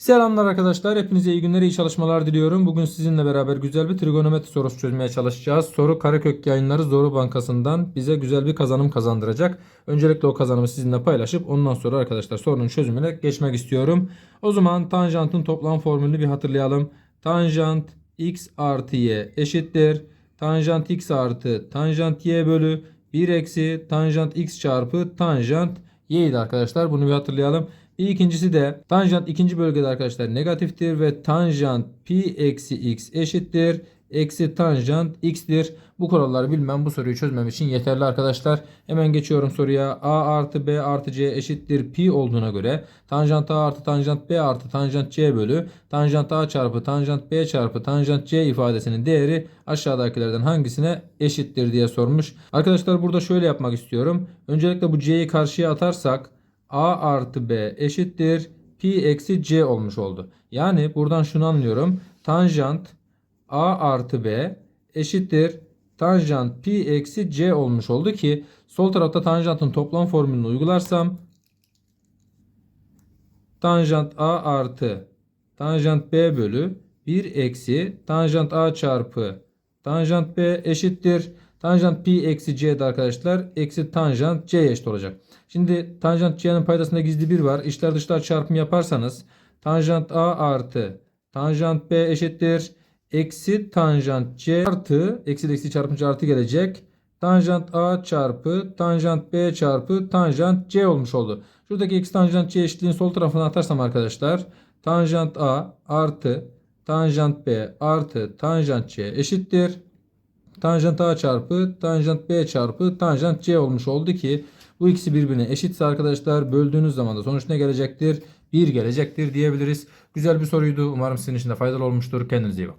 Selamlar arkadaşlar. Hepinize iyi günler, iyi çalışmalar diliyorum. Bugün sizinle beraber güzel bir trigonometri sorusu çözmeye çalışacağız. Soru Karakök Yayınları Zoru Bankası'ndan bize güzel bir kazanım kazandıracak. Öncelikle o kazanımı sizinle paylaşıp ondan sonra arkadaşlar sorunun çözümüne geçmek istiyorum. O zaman tanjantın toplam formülünü bir hatırlayalım. Tanjant x artı y eşittir. Tanjant x artı tanjant y bölü 1 eksi tanjant x çarpı tanjant y'ydi arkadaşlar. Bunu bir hatırlayalım. Bir ikincisi de tanjant ikinci bölgede arkadaşlar negatiftir ve tanjant pi eksi x eşittir. Eksi tanjant x'tir. Bu kuralları bilmem bu soruyu çözmem için yeterli arkadaşlar. Hemen geçiyorum soruya. a artı b artı c eşittir pi olduğuna göre tanjant a artı tanjant b artı tanjant c bölü tanjant a çarpı tanjant b çarpı tanjant c ifadesinin değeri aşağıdakilerden hangisine eşittir diye sormuş. Arkadaşlar burada şöyle yapmak istiyorum. Öncelikle bu c'yi karşıya atarsak a artı b eşittir pi eksi c olmuş oldu. Yani buradan şunu anlıyorum. Tanjant a artı b eşittir tanjant pi eksi c olmuş oldu ki sol tarafta tanjantın toplam formülünü uygularsam tanjant a artı tanjant b bölü 1 eksi tanjant a çarpı tanjant b eşittir. Tanjant pi eksi c'de arkadaşlar eksi tanjant c eşit olacak. Şimdi tanjant c'nin paydasında gizli bir var. İçler dışlar çarpımı yaparsanız tanjant a artı tanjant b eşittir. Eksi tanjant c artı eksi eksi çarpınca artı gelecek. Tanjant a çarpı tanjant b çarpı tanjant c olmuş oldu. Şuradaki eksi tanjant c eşitliğin sol tarafına atarsam arkadaşlar tanjant a artı tanjant b artı tanjant c eşittir. Tanjant a çarpı tanjant b çarpı tanjant c olmuş oldu ki bu ikisi birbirine eşitse arkadaşlar böldüğünüz zaman da sonuç ne gelecektir? 1 gelecektir diyebiliriz. Güzel bir soruydu. Umarım sizin için de faydalı olmuştur. Kendinize iyi bakın.